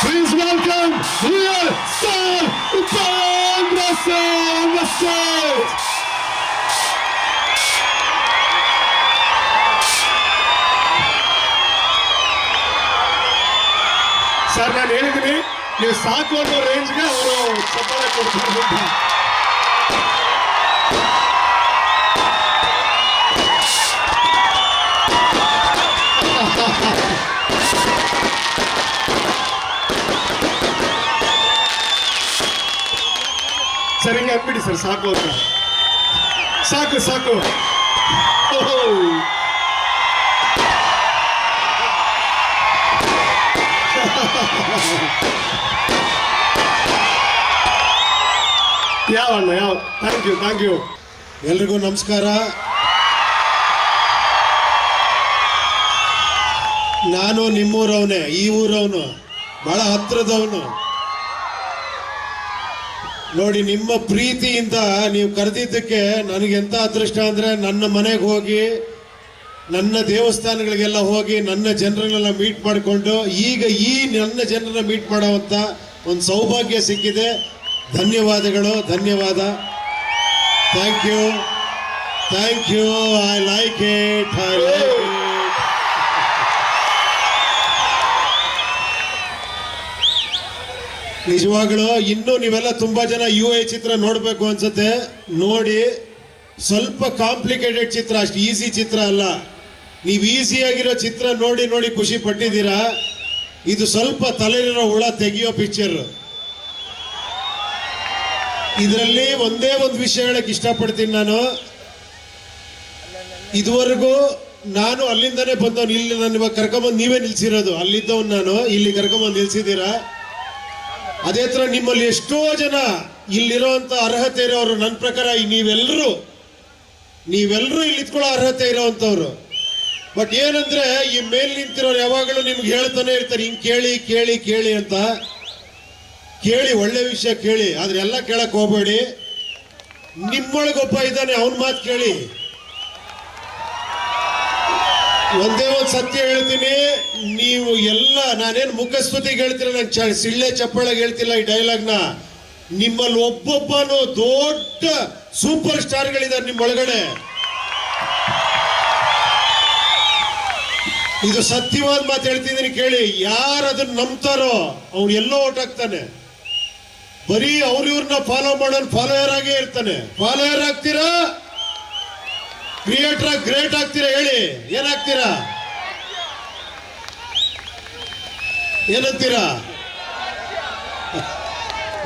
Please welcome real star Tom Russell on the stage. Sir ನಾನು ಹೇಳಿದ್ದೀನಿ ನೀವು ಸಾಕು ಅನ್ನೋ ರೇಂಜ್ಗೆ ಅವರು ಚಪ್ಪಾಳೆ ಕೊಡ್ತಾರೆ ಅಂತ. ಅಂದ್ಬಿಡಿ ಸರ್ ಸಾಕು ಅಂತ. ಸಾಕು ಸಾಕು. ಓಹೋ. ಯಾವ ಅಣ್ಣ, ಯಾವ? ಥ್ಯಾಂಕ್ ಯು ಥ್ಯಾಂಕ್ ಯು ಎಲ್ರಿಗೂ ನಮಸ್ಕಾರ. ನಾನು ನಿಮ್ಮೂರವನೇ, ಈ ಊರವನು, ಬಹಳ ಹತ್ರದವನು ನೋಡಿ, ನಿಮ್ಮ ಪ್ರೀತಿಯಿಂದ ನೀವು ಕರೆದಿದ್ದಕ್ಕೆ ನನಗೆ ಎಂತ ಅದೃಷ್ಟ ಅಂದ್ರೆ ನನ್ನ ಮನೆಗೆ ಹೋಗಿ, ನನ್ನ ದೇವಸ್ಥಾನಗಳಿಗೆಲ್ಲ ಹೋಗಿ ನನ್ನ ಜನರನ್ನೆಲ್ಲ ಮೀಟ್ ಮಾಡಿಕೊಂಡು, ಈಗ ಈ ನನ್ನ ಜನರನ್ನ ಮೀಟ್ ಮಾಡೋವಂಥ ಒಂದು ಸೌಭಾಗ್ಯ ಸಿಕ್ಕಿದೆ. ಧನ್ಯವಾದಗಳು, ಧನ್ಯವಾದ. Thank you thank you I like it I like ನಿಜವಾಗ್ಲು ಇನ್ನೂ ನೀವೆಲ್ಲ ತುಂಬಾ ಜನ ಯು ಎ ಚಿತ್ರ ನೋಡ್ಬೇಕು ಅನ್ಸುತ್ತೆ. ನೋಡಿ, ಸ್ವಲ್ಪ ಕಾಂಪ್ಲಿಕೇಟೆಡ್ ಚಿತ್ರ, ಅಷ್ಟು ಈಸಿ ಚಿತ್ರ ಅಲ್ಲ. ನೀವು ಆಗಿರೋ ಚಿತ್ರ ನೋಡಿ ನೋಡಿ ಖುಷಿ ಪಟ್ಟಿದ್ದೀರಾ? ಇದು ಸ್ವಲ್ಪ ತಲೆಲಿರೋ ಹುಳ ತೆಗಿಯೋ ಪಿಕ್ಚರ್ ಇದರಲ್ಲಿ ಒಂದೇ ಒಂದು ವಿಷಯ ಹೇಳಕ್ ಇಷ್ಟಪಡ್ತೀನಿ ನಾನು. ಇದುವರೆಗೂ ನಾನು ಅಲ್ಲಿಂದನೇ ಬಂದವನು, ಇಲ್ಲಿ ನಾನು ಇವಾಗ ಕರ್ಕೊಂಬಂದು ನೀವೇ ನಿಲ್ಸಿರೋದು. ಅಲ್ಲಿದ್ದವನು ನಾನು, ಇಲ್ಲಿ ಕರ್ಕೊಂಬಂದು ನಿಲ್ಸಿದ್ದೀರಾ? ಅದೇ ಥರ ನಿಮ್ಮಲ್ಲಿ ಎಷ್ಟೋ ಜನ ಇಲ್ಲಿರೋಂಥ ಅರ್ಹತೆ ಇರೋರು ನನ್ನ ಪ್ರಕಾರ ನೀವೆಲ್ಲರೂ ನೀವೆಲ್ಲರೂ ಇಲ್ಲಿ ಇತ್ಕೊಳ್ಳೋ ಅರ್ಹತೆ ಇರೋವಂಥವ್ರು. ಬಟ್ ಏನಂದ್ರೆ ಈ ಮೇಲ್ ನಿಂತಿರೋರು ಯಾವಾಗಲೂ ನಿಮ್ಗೆ ಹೇಳ್ತಾನೆ ಇರ್ತಾರೆ, ಹಿಂಗೆ ಕೇಳಿ ಕೇಳಿ ಕೇಳಿ ಅಂತ. ಕೇಳಿ, ಒಳ್ಳೆ ವಿಷಯ ಕೇಳಿ, ಆದ್ರೆ ಎಲ್ಲ ಕೇಳಕ್ ಹೋಗ್ಬೇಡಿ. ನಿಮ್ಮೊಳಗೊಬ್ಬ ಇದ್ದಾನೆ, ಅವನ ಮಾತು ಕೇಳಿ. ಒಂದೇ ಒಂದು ಸತ್ಯ ಹೇಳ್ತೀನಿ. ನೀವು ಎಲ್ಲ, ನಾನೇನು ಮುಖಸ್ತುತಿ ಹೇಳ್ತಿಲ್ಲ ನಾನು ಸಿಳ್ಳೆ ಚಪ್ಪಳಗೆ ಹೇಳ್ತಿಲ್ಲ ಈ ಡೈಲಾಗ್ನ ನಿಮ್ಮಲ್ಲಿ ಒಬ್ಬೊಬ್ಬನು ದೊಡ್ಡ ಸೂಪರ್ ಸ್ಟಾರ್ಗಳಿದ್ದಾರೆ ನಿಮ್ಮ ಒಳಗಡೆ. ಇದು ಸತ್ಯವಾದ ಮಾತು ಹೇಳ್ತಿದ್ದೀನಿ ಕೇಳಿ. ಯಾರು ಅದನ್ನ ನಂಬ್ತಾರೋ, ಅವ್ನು ಎಲ್ಲೋ ಓಟ್ ಹಾಕ್ತಾನೆ. ಬರೀ ಅವ್ರ ಇವ್ರನ್ನ ಫಾಲೋ ಮಾಡೋನ್ ಫಾಲೋಯರ್ ಆಗೇ ಇರ್ತಾನೆ. ಫಾಲೋಯರ್ ಆಗ್ತೀರಾ? ಕ್ರಿಯೇಟರ್ ಗ್ರೇಟ್ ಆಗ್ತೀರಾ ಹೇಳಿ? ಏನಾಗ್ತೀರಾ? ಏನಂತೀರಾ?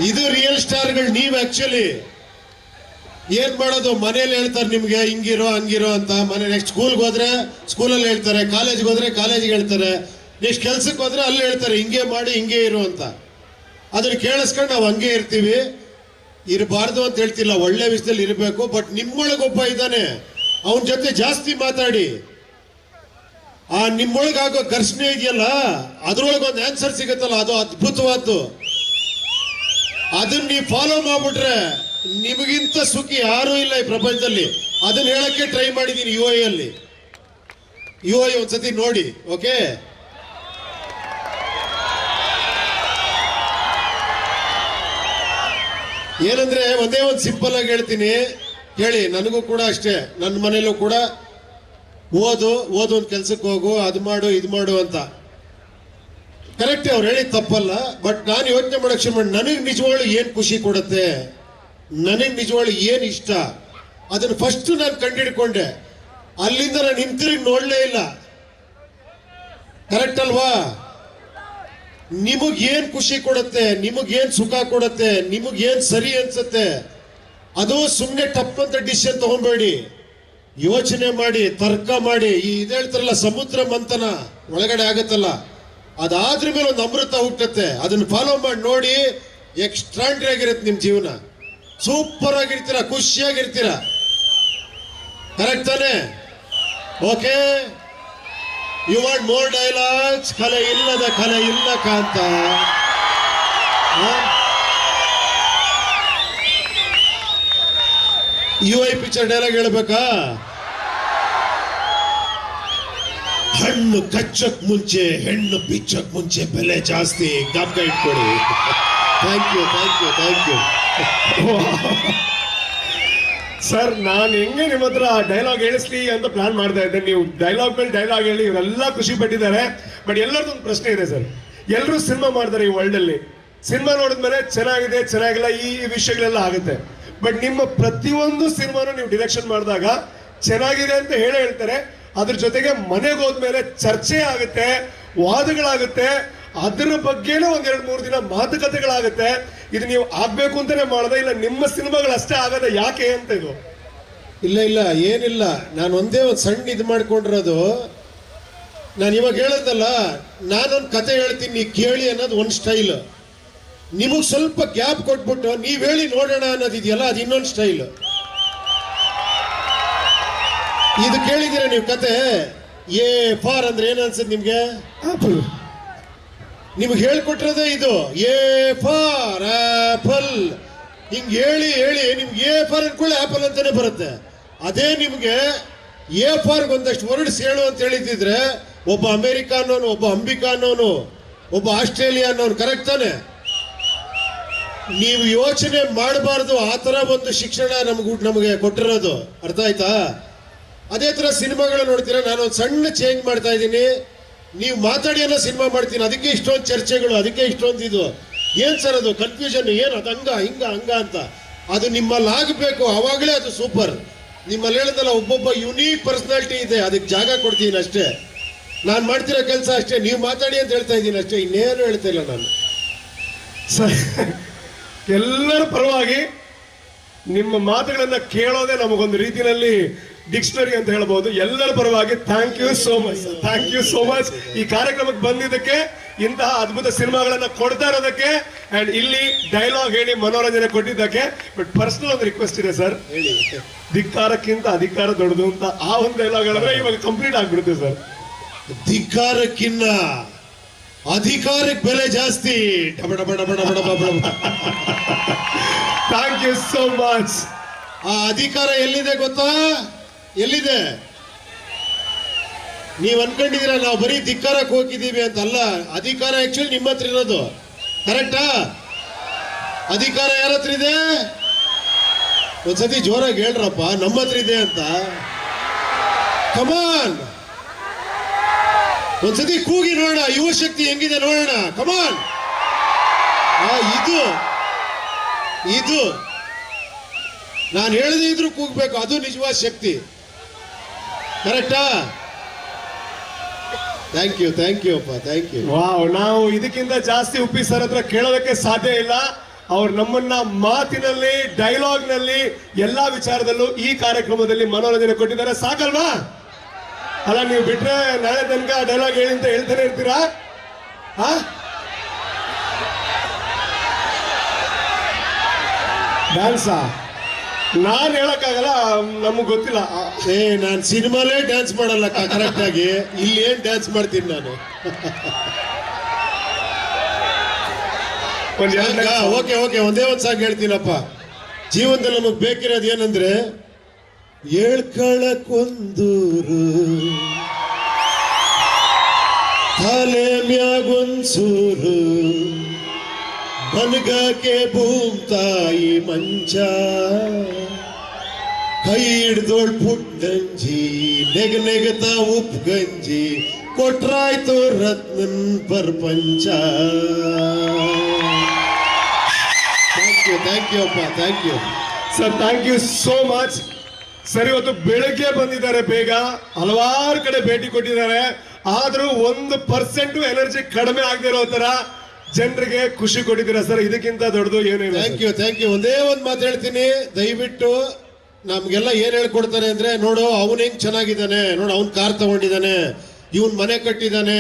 ಇದು ರಿಯಲ್ ಸ್ಟಾರ್ಗಳು ನೀವು ಆಕ್ಚುಲಿ ಏನ್ ಮಾಡೋದು? ಮನೇಲಿ ಹೇಳ್ತಾರೆ ನಿಮ್ಗೆ, ಹಿಂಗಿರೋ, ಹಂಗಿರೋ ಅಂತ. ಮನೆ ನೆಕ್ಸ್ಟ್ ಸ್ಕೂಲ್ಗೆ ಹೋದ್ರೆ ಸ್ಕೂಲಲ್ಲಿ ಹೇಳ್ತಾರೆ. ಕಾಲೇಜ್ಗೆ ಹೋದ್ರೆ ಕಾಲೇಜಿಗೆ ಹೇಳ್ತಾರೆ. ನೆಕ್ಸ್ಟ್ ಕೆಲ್ಸಕ್ಕೆ ಹೋದ್ರೆ ಅಲ್ಲಿ ಹೇಳ್ತಾರೆ, ಹಿಂಗೆ ಮಾಡಿ, ಹಿಂಗೆ ಇರು ಅಂತ. ಅದನ್ನ ಕೇಳಿಸ್ಕೊಂಡು ನಾವು ಹಂಗೆ ಇರ್ತೀವಿ. ಇರಬಾರ್ದು ಅಂತ ಹೇಳ್ತಿಲ್ಲ, ಒಳ್ಳೆ ವಿಷಯದಲ್ಲಿ ಇರಬೇಕು ಬಟ್ ನಿಮ್ಮೊಳಗೊಬ್ಬ ಇದ್ದಾನೆ. ಅವನ ಜೊತೆ ಜಾಸ್ತಿ ಮಾತಾಡಿ. ಆ, ನಿಮ್ಮೊಳಗಾಗೋ ಘರ್ಷಣೆ ಇದೆಯಲ್ಲ ಅದ್ರೊಳಗೊಂದು ಆನ್ಸರ್ ಸಿಗುತ್ತಲ್ಲ, ಅದು ಅದ್ಭುತವಾದ್ದು. ಅದನ್ನ ನೀವು ಫಾಲೋ ಮಾಡ್ಬಿಟ್ರೆ ನಿಮಗಿಂತ ಸುಖಿ ಯಾರೂ ಇಲ್ಲ ಈ ಪ್ರಪಂಚದಲ್ಲಿ. ಅದನ್ನ ಹೇಳಕ್ಕೆ ಟ್ರೈ ಮಾಡಿದ್ದೀನಿ ಯು ಐ ಅಲ್ಲಿ. ಯು ಐ ಒಂದ್ಸತಿ ನೋಡಿ ಓಕೆ ಏನಂದ್ರೆ ಒಂದೇ ಒಂದು ಸಿಂಪಲ್ ಆಗಿ ಹೇಳ್ತೀನಿ. ಹೇಳಿ, ನನಗೂ ಕೂಡ ಅಷ್ಟೇ. ನನ್ನ ಮನೇಲೂ ಕೂಡ ಓದು ಓದು ಒಂದು ಕೆಲ್ಸಕ್ಕೆ ಹೋಗು, ಅದು ಮಾಡು, ಇದು ಮಾಡು ಅಂತ. ಕರೆಕ್ಟ್ ಅವ್ರು ಹೇಳಿ ತಪ್ಪಲ್ಲ, ಬಟ್ ನಾನು ಯೋಚನೆ ಮಾಡಕ್ ಶುರು ಮಾಡಿ ನನಗೆ ನಿಜವಾಗ್ಲು ಏನು ಖುಷಿ ಕೊಡುತ್ತೆ? ನನಗೆ ನಿಜವಾಳು ಏನು ಇಷ್ಟ? ಅದನ್ನ ಫಸ್ಟ್ ನಾನು ಕಂಡಿಡ್ಕೊಂಡೆ. ಅಲ್ಲಿಂದ ನಾನು ಹಿಂತಿರುಗಿ ನೋಡ್ಲೇ ಇಲ್ಲ. ಕರೆಕ್ಟ್ ಅಲ್ವಾ? ನಿಮಗೇನು ಖುಷಿ ಕೊಡುತ್ತೆ? ನಿಮಗೇನು ಸುಖ ಕೊಡುತ್ತೆ? ನಿಮಗೇನು ಸರಿ ಅನ್ಸುತ್ತೆ? ಅದು ಸುಮ್ಮನೆ ತಪ್ಪಂತ ಡಿಸಿಷನ್ ತಗೊಂಬೇಡಿ. ಯೋಚನೆ ಮಾಡಿ, ತರ್ಕ ಮಾಡಿ, ಈ ಇದು ಹೇಳ್ತಾರಲ್ಲ, ಸಮುದ್ರ ಮಂಥನ ಒಳಗಡೆ ಆಗುತ್ತಲ್ಲ, ಅದಾದ್ರ ಮೇಲೆ ಒಂದು ಅಮೃತ ಹುಟ್ಟತ್ತೆ. ಅದನ್ನ ಫಾಲೋ ಮಾಡಿ ನೋಡಿ ಎಕ್ಸ್ಟ್ರಾಂಡ್ರಿ ಆಗಿರುತ್ತೆ ನಿಮ್ಮ ಜೀವನ. ಸೂಪರ್ ಆಗಿರ್ತೀರ, ಖುಷಿಯಾಗಿರ್ತೀರ. ಕರೆಕ್ಟ್ ತಾನೆ? Okay you want more dialogues ಕಲೆ ಇಲ್ಲದ ಕಲೆ ಇಲ್ಲ ಕಾಂತ. ಯು ಐ ಪಿಕ್ಚರ್ ಡೈಲಾಗ್ ಹೇಳ್ಬೇಕಾ? ಹಣ್ಣು ಕಚ್ಚಕ್ ಮುಂಚೆ, ಹೆಣ್ಣು ಬಿಚ್ಚಕ್ ಮುಂಚೆ ಬೆಲೆ ಜಾಸ್ತಿ. ಜ್ಞಾಪಕ ಇಟ್ಕೊಡಿ. Thank you thank you thank you sir ನಾನು ಹೆಂಗೆ ನಿಮ್ಮ ಹತ್ರ ಡೈಲಾಗ್ ಹೇಳಿಸ್ಲಿ ಅಂತ ಪ್ಲಾನ್ ಮಾಡ್ತಾ ಇದ್ದೆ. ನೀವು ಡೈಲಾಗ್ ಮೇಲೆ ಡೈಲಾಗ್ ಹೇಳಿ, ಇವರೆಲ್ಲ ಖುಷಿ ಪಟ್ಟಿದ್ದಾರೆ. ಬಟ್ ಎಲ್ಲರದ್ದು ಒಂದು ಪ್ರಶ್ನೆ ಇದೆ ಸರ್ ಎಲ್ಲರೂ ಸಿನಿಮಾ ಮಾಡ್ತಾರೆ ಈ ವರ್ಲ್ಡ್ ಅಲ್ಲಿ. ಸಿನಿಮಾ ನೋಡಿದ್ಮೇಲೆ ಚೆನ್ನಾಗಿದೆ, ಚೆನ್ನಾಗಿಲ್ಲ, ಈ ವಿಷಯಗಳೆಲ್ಲ ಆಗುತ್ತೆ. ಬಟ್ ನಿಮ್ಮ ಪ್ರತಿಯೊಂದು ಸಿನಿಮಾನು ನೀವು ಡಿರೆಕ್ಷನ್ ಮಾಡಿದಾಗ ಚೆನ್ನಾಗಿದೆ ಅಂತ ಹೇಳೇ ಹೇಳ್ತಾರೆ. ಅದ್ರ ಜೊತೆಗೆ ಮನೆಗೆ ಹೋದ್ಮೇಲೆ ಚರ್ಚೆ ಆಗುತ್ತೆ, ವಾದಗಳಾಗುತ್ತೆ. ಅದರ ಬಗ್ಗೆನೇ ಒಂದ್ ಎರಡ್ ಮೂರು ದಿನ ಮಾತುಕತೆಗಳಾಗುತ್ತೆ. ಇದು ನೀವು ಆಗ್ಬೇಕು ಅಂತಾನೆ ಮಾಡದೆ, ಇಲ್ಲ ನಿಮ್ಮ ಸಿನಿಮಾಗಳು ಅಷ್ಟೇ ಆಗದೆ ಯಾಕೆ ಅಂತ ಇದು? ಇಲ್ಲ ಇಲ್ಲ, ಏನಿಲ್ಲ. ನಾನು ಒಂದೇ ಒಂದು ಸಣ್ಣ ಇದು ಮಾಡ್ಕೊಂಡಿರೋದು. ನಾನು ಇವಾಗ ಹೇಳೋದಲ್ಲ, ನಾನೊಂದು ಕತೆ ಹೇಳ್ತೀನಿ ಕೇಳಿ ಅನ್ನೋದು ಒಂದು ಸ್ಟೈಲ್ ನಿಮಗೆ ಸ್ವಲ್ಪ ಗ್ಯಾಪ್ ಕೊಟ್ಬಿಟ್ಟು ನೀವು ಹೇಳಿ ನೋಡೋಣ ಅನ್ನೋದಿದೆಯಲ್ಲ ಅದು ಇನ್ನೊಂದು ಸ್ಟೈಲ್ ಇದು ಕೇಳಿದ್ದೀರ ನೀವು ಕತೆ? ಏ ಫಾರ್ ಅಂದ್ರೆ ಏನು ಅನ್ಸುತ್ತೆ ನಿಮ್ಗೆ? ಆಪಲ್. ನಿಮ್ಗೆ ಹೇಳ್ಕೊಟ್ರದೇ ಇದು. ಏ ಫಾರ್ ಆಪಲ್. ಹಿಂಗ್ ಹೇಳಿ ಹೇಳಿ ನಿಮ್ಗೆ ಎ ಫಾರ್ ಅನ್ಕೊಳ್ಳಿ ಆಪಲ್ ಅಂತಾನೆ ಬರುತ್ತೆ. ಅದೇ ನಿಮ್ಗೆ ಎ ಫಾರ್ ಒಂದಷ್ಟು ವರ್ಡ್ಸ್ ಹೇಳು ಅಂತ ಹೇಳಿದ್ರೆ ಒಬ್ಬ ಅಮೆರಿಕ ಅನ್ನೋನು ಒಬ್ಬ ಅಂಬಿಕಾ ಅನ್ನೋನು ಒಬ್ಬ ಆಸ್ಟ್ರೇಲಿಯಾ ಅನ್ನೋನು ಕರೆಕ್ಟ್ ತಾನೆ. ನೀವು ಯೋಚನೆ ಮಾಡಬಾರ್ದು, ಆ ಥರ ಒಂದು ಶಿಕ್ಷಣ ನಮ್ಗೆ, ನಮಗೆ ಕೊಟ್ಟಿರೋದು. ಅರ್ಥ ಆಯ್ತಾ? ಅದೇ ತರ ಸಿನಿಮಾಗಳು ನೋಡ್ತೀರಾ? ನಾನು ಸಣ್ಣ ಚೇಂಜ್ ಮಾಡ್ತಾ ಇದ್ದೀನಿ. ನೀವು ಮಾತಾಡಿ ಎಲ್ಲ ಸಿನಿಮಾ ಮಾಡ್ತೀನಿ. ಅದಕ್ಕೆ ಇಷ್ಟೊಂದು ಚರ್ಚೆಗಳು, ಅದಕ್ಕೆ ಇಷ್ಟೊಂದು ಇದು. ಏನ್ ಸರ್ ಅದು? ಕನ್ಫ್ಯೂಷನ್ ಏನು ಅದು? ಹಂಗ, ಹಿಂಗ, ಹಂಗ ಅಂತ. ಅದು ನಿಮ್ಮಲ್ಲಿ ಆಗಬೇಕು. ಅವಾಗಲೇ ಅದು ಸೂಪರ್ ನಿಮ್ಮಲ್ಲಿ ಹೇಳಿದಲ್ಲ, ಒಬ್ಬೊಬ್ಬ ಯುನೀಕ್ ಪರ್ಸನಾಲಿಟಿ ಇದೆ. ಅದಕ್ಕೆ ಜಾಗ ಕೊಡ್ತೀನಿ ಅಷ್ಟೇ. ನಾನು ಮಾಡ್ತಿರೋ ಕೆಲಸ ಅಷ್ಟೇ. ನೀವು ಮಾತಾಡಿ ಅಂತ ಹೇಳ್ತಾ ಇದ್ದೀನಿ ಅಷ್ಟೇ. ಇನ್ನೇನು ಹೇಳ್ತಾ ಇಲ್ಲ ನಾನು. ಸರ್. ಎಲ್ಲರ ಪರವಾಗಿ ನಿಮ್ಮ ಮಾತುಗಳನ್ನ ಕೇಳೋದೇ ನಮಗೊಂದು ರೀತಿಯಲ್ಲಿ ಡಿಕ್ಷನರಿ ಅಂತ ಹೇಳ್ಬೋದು. ಎಲ್ಲರ ಪರವಾಗಿ thank you so much thank you so much ಈ ಕಾರ್ಯಕ್ರಮಕ್ಕೆ ಬಂದಿದ್ದಕ್ಕೆ ಇಂತಹ ಅದ್ಭುತ ಸಿನಿಮಾಗಳನ್ನ ಕೊಡ್ತಾ ಇರೋದಕ್ಕೆ ಅಂಡ್ ಇಲ್ಲಿ ಡೈಲಾಗ್ ಹೇಳಿ ಮನೋರಂಜನೆ ಕೊಟ್ಟಿದ್ದಕ್ಕೆ ಬಟ್ ಪರ್ಸನಲ್ ಒಂದು ರಿಕ್ವೆಸ್ಟ್ ಇದೆ ಸರ್ ಧಿಕ್ಕಾರಕ್ಕಿಂತ ಅಧಿಕಾರ ದೊಡ್ಡದು ಅಂತ ಆ ಒಂದು ಡೈಲಾಗ್ ಹೇಳಿದ್ರೆ ಇವಾಗ ಕಂಪ್ಲೀಟ್ ಆಗ್ಬಿಡುತ್ತೆ ಸರ್ ಧಿಕ್ಕಾರಕ್ಕಿನ್ನ ಅಧಿಕಾರಕ್ಕೆ ಬೆಲೆ ಜಾಸ್ತಿ. ಥ್ಯಾಂಕ್ ಯು ಸೋ ಮಚ್ ಆ ಅಧಿಕಾರ ಎಲ್ಲಿದೆ ಗೊತ್ತಾ? ಎಲ್ಲಿದೆ? ನೀವು ಅನ್ಕೊಂಡಿದೀರ ನಾವು ಬರೀ ಧಿಕ್ಕಾರಕ್ಕೆ ಹೋಗಿದ್ದೀವಿ ಅಂತ ಅಲ್ಲ ಅಧಿಕಾರ ಆಕ್ಚುಲಿ ನಿಮ್ಮ ಹತ್ರ ಇರೋದು. ಕರೆಕ್ಟಾ ಅಧಿಕಾರ ಯಾರ ಹತ್ರ ಇದೆ? ಒಂದ್ಸತಿ ಜೋರಾಗಿ ಹೇಳ್ರಪ್ಪ ನಮ್ಮ ಹತ್ರ ಇದೆ ಅಂತ. ಕಮಾನ್ ಒಂದ್ಸತಿ ಕೂಗಿ ನೋಡೋಣ, ಯುವ ಶಕ್ತಿ ಹೆಂಗಿದೆ ನೋಡೋಣ. ಕಮಾನ್ ಇದು ಇದು. ನಾನು ಹೇಳದೇ ಇದ್ರು ಕೂಗ್ಬೇಕು, ಅದು ನಿಜವಾದ ಶಕ್ತಿ. ಕರೆಕ್ಟಾ ಥ್ಯಾಂಕ್ ಯು ಥ್ಯಾಂಕ್ ಯು ಅಪ್ಪ ಥ್ಯಾಂಕ್ ಯು ವಾವ್ ನಾವು ಇದಕ್ಕಿಂತ ಜಾಸ್ತಿ ಉಪ್ಪಿ ಸರ್ ಹತ್ರ ಕೇಳೋದಕ್ಕೆ ಸಾಧ್ಯ ಇಲ್ಲ. ಅವ್ರು ನಮ್ಮನ್ನ ಮಾತಿನಲ್ಲಿ ಡೈಲಾಗ್ನಲ್ಲಿ, ಎಲ್ಲಾ ವಿಚಾರದಲ್ಲೂ ಈ ಕಾರ್ಯಕ್ರಮದಲ್ಲಿ ಮನೋರಂಜನೆ ಕೊಟ್ಟಿದ್ದಾರೆ. ಸಾಕಲ್ವಾ? ಅಲ್ಲ ನೀವು ಬಿಟ್ರೆ ನಾಳೆ ತನಕ ಡೈಲಾಗ್ ಹೇಳಿ ಅಂತ ಹೇಳ್ತಾನೆ ಇರ್ತೀರಾ? ಹಾ ಡ್ಯಾನ್ಸಾ ನಾನ್ ಹೇಳಕ್ಕಾಗಲ್ಲ ನಮಗ್ ಗೊತ್ತಿಲ್ಲ. ಏ ನಾನು ಸಿನಿಮಾಲೇ ಡ್ಯಾನ್ಸ್ ಮಾಡಲ್ಲ ಕರೆಕ್ಟ್ ಆಗಿ. ಇಲ್ಲಿ ಏನ್ ಡ್ಯಾನ್ಸ್ ಮಾಡ್ತೀನಿ ನಾನು? ಓಕೆ ಓಕೆ ಒಂದೇ ಒಂದು ಸಾಂಗ್ ಹೇಳ್ತೀನಪ್ಪ. ಜೀವನದಲ್ಲಿ ನಮಗ್ ಬೇಕಿರೋದು ಏನಂದ್ರೆ ಹೇಳ್ಕೊಳಕ್ಕೊಂದೂರು ತಲೆ ಮ್ಯಾಗೊಂದ್ಸೂರು ಮನ್ಗಕ್ಕೆ ಭೂಮ್ ತಾಯಿ ಮಂಚ. ಕೈ ಹಿಡ್ದೋಳ್ ಪುಟ್ಟಂಜಿ ನೆಗ ನೆಗತ ಉಪ್ ಗಂಜಿ, ಕೊಟ್ರಾಯ್ತು ರತ್ನನ್ ಪ್ರಪಂಚ. ಥ್ಯಾಂಕ್ ಯು ಥ್ಯಾಂಕ್ ಯು ಅಪ್ಪ thank you sir thank you so much sir ಇವತ್ತು ಬೆಳಗ್ಗೆ ಬಂದಿದ್ದಾರೆ ಬೇಗ. ಹಲವಾರು ಕಡೆ ಭೇಟಿ ಕೊಟ್ಟಿದ್ದಾರೆ. ಆದ್ರೂ ಒಂದು ಪರ್ಸೆಂಟ್ ಎನರ್ಜಿ ಕಡಿಮೆ ಆಗದಿರೋ ತರ ಜನರಿಗೆ ಖುಷಿ ಕೊಟ್ಟಿದ್ದೀರಾ ಸರ್? ಇದಕ್ಕಿಂತ ದೊಡ್ಡದು ಏನಿಲ್ಲ ಥ್ಯಾಂಕ್ ಯು ಥ್ಯಾಂಕ್ ಯು ಒಂದೇ ಒಂದು ಮಾತು ಹೇಳ್ತೀನಿ. ದಯವಿಟ್ಟು ನಮ್ಗೆಲ್ಲ ಏನ್ ಹೇಳ್ಕೊಡ್ತಾರೆ ಅಂದ್ರೆ ನೋಡು ಅವನ್ ಹೆಂಗ್ ಚೆನ್ನಾಗಿದ್ದಾನೆ. ನೋಡು ಅವ್ನ್ ಕಾರ್ ತಗೊಂಡಿದ್ದಾನೆ. ಇವನ್ ಮನೆ ಕಟ್ಟಿದ್ದಾನೆ.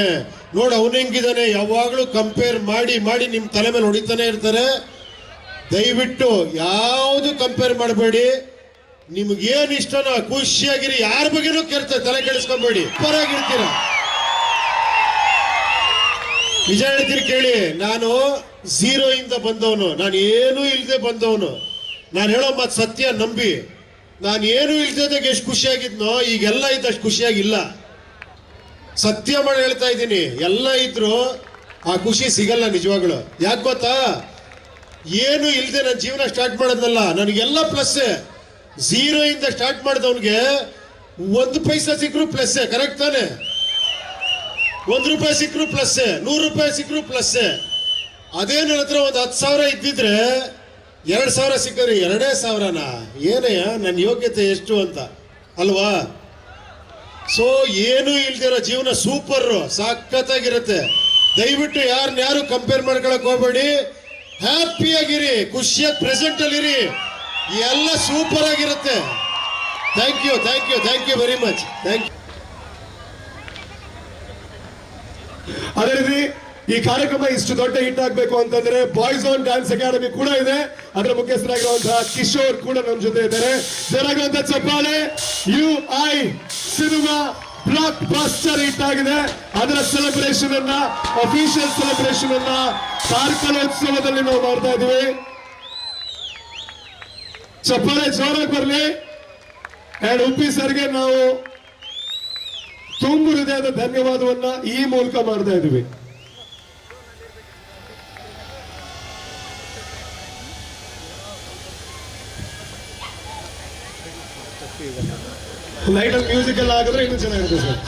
ನೋಡು ಅವನ್ ಹೆಂಗಿದ್ದಾನೆ. ಯಾವಾಗ್ಲೂ ಕಂಪೇರ್ ಮಾಡಿ ಮಾಡಿ ನಿಮ್ ತಲೆ ಮೇಲೆ ಹೊಡಿತಾನೆ ಇರ್ತಾರೆ. ದಯವಿಟ್ಟು ಯಾವುದು ಕಂಪೇರ್ ಮಾಡಬೇಡಿ. ನಿಮ್ಗೆ ಏನ್ ಇಷ್ಟನೋ ಖುಷಿಯಾಗಿರಿ, ಯಾರ ಬಗ್ಗೆನೂ ಕೇಳ್ತಾರೆ ತಲೆ ಕೆಡಿಸ್ಕೊಂಬೇಡಿ. ಪರಾಗಿರ್ತೀರ? ನಿಜ ಹೇಳ್ತೀರಿ ಕೇಳಿ, ನಾನು ಝೀರೋ ಇಂದ ಬಂದವನು. ನಾನು ಏನೂ ಇಲ್ಲದೆ ಬಂದವನು. ನಾನು ಹೇಳೋ ಮಾತು ಸತ್ಯ, ನಂಬಿ. ನಾನು ಏನೂ ಇಲ್ದಾಗ ಎಷ್ಟು ಖುಷಿಯಾಗಿದ್ನೋ, ಈಗೆಲ್ಲ ಇದ್ದಷ್ಟು ಖುಷಿಯಾಗಿಲ್ಲ. ಸತ್ಯ ಮಾಡಿ ಹೇಳ್ತಾ ಇದ್ದೀನಿ, ಎಲ್ಲ ಇದ್ರು ಆ ಖುಷಿ ಸಿಗಲ್ಲ ನಿಜವಾಗ್ಲು. ಯಾಕೆ ಗೊತ್ತಾ? ಏನು ಇಲ್ಲದೆ ನನ್ನ ಜೀವನ ಸ್ಟಾರ್ಟ್ ಮಾಡೋದಲ್ಲ ನನಗೆಲ್ಲ ಪ್ಲಸ್ ಝೀರೋ ಇಂದ ಸ್ಟಾರ್ಟ್ ಮಾಡಿದವನಿಗೆ ಒಂದು ಪೈಸಾ ಸಿಕ್ಕರು ಪ್ಲಸ್ ಕರೆಕ್ಟ್ ತಾನೆ? ಒಂದು ರೂಪಾಯಿ ಸಿಕ್ಕರು ಪ್ಲಸ್ ನೂರು ರೂಪಾಯಿ ಸಿಕ್ಕರು ಪ್ಲಸ್ ಅದೇ ನನ್ನ ಹತ್ರ ಒಂದು ಹತ್ತು ಸಾವಿರ ಇದ್ದಿದ್ರೆ ಎರಡು ಸಾವಿರ ಸಿಕ್ಕಿದ್ರೆ, ಎರಡೇ ಸಾವಿರನ? ಏನಯ್ಯ ನನ್ನ ಯೋಗ್ಯತೆ ಎಷ್ಟು ಅಂತ. ಅಲ್ವಾ? ಸೊ ಏನು ಇಲ್ದಿರೋ ಜೀವನ ಸೂಪರ್ ಸಾಕತ್ತಾಗಿರುತ್ತೆ ದಯವಿಟ್ಟು ಯಾರನ್ನ ಯಾರು ಕಂಪೇರ್ ಮಾಡ್ಕೊಳಕ್ ಹೋಗ್ಬೇಡಿ. ಹ್ಯಾಪಿಯಾಗಿರಿ ಖುಷಿಯಾಗಿ ಪ್ರೆಸೆಂಟ್ ಇರಿ ಎಲ್ಲ ಸೂಪರ್ ಆಗಿರುತ್ತೆ. Thank you thank you thank you very much thank you ಅದೇ ರೀತಿ ಈ ಕಾರ್ಯಕ್ರಮ ಇಷ್ಟು ದೊಡ್ಡ ಹಿಟ್ ಆಗ್ಬೇಕು ಅಂತಂದ್ರೆ ಬಾಯ್ಸ್ ಆನ್ ಡ್ಯಾನ್ಸ್ ಅಕಾಡೆಮಿ ಕೂಡ ಇದೆ. ಅದರ ಮುಖ್ಯಸ್ಥರಾಗಿರುವಂತಹ ಕಿಶೋರ್ ಕೂಡ ನಮ್ಮ ಜೊತೆ ಇದ್ದಾರೆ. ಜನಾಗಿರುವಂತಹ ಚಪ್ಪಾಳೆ U I cinema blockbuster hit ಆಗಿದೆ. ಅದರ ಸೆಲೆಬ್ರೇಷನ್ ಅನ್ನ ಅಫಿಷಿಯಲ್ ಸೆಲೆಬ್ರೇಷನ್ ಅನ್ನ ಕಾರ್ಕಲೋತ್ಸವದಲ್ಲಿ ನಾವು ಮಾಡ್ತಾ ಇದೀವಿ ಚಪ್ಪಾಳೆ ಜೋರಾಗಿ ಬರಲಿ. ಅಂಡ್ ಉಪ್ಪಿ ಸರ್ಗೆ ನಾವು ತುಂಬು ಹೃದಯದ ಧನ್ಯವಾದವನ್ನ ಈ ಮೂಲಕ ಮಾಡ್ತಾ ಇದ್ದೀವಿ. ಲೈಟ್ ಮ್ಯೂಸಿಕ್ ಎಲ್ಲ ಆಗಿದ್ರೆ ಇನ್ನೂ ಚೆನ್ನಾಗಿರುತ್ತೆ ಸರ್.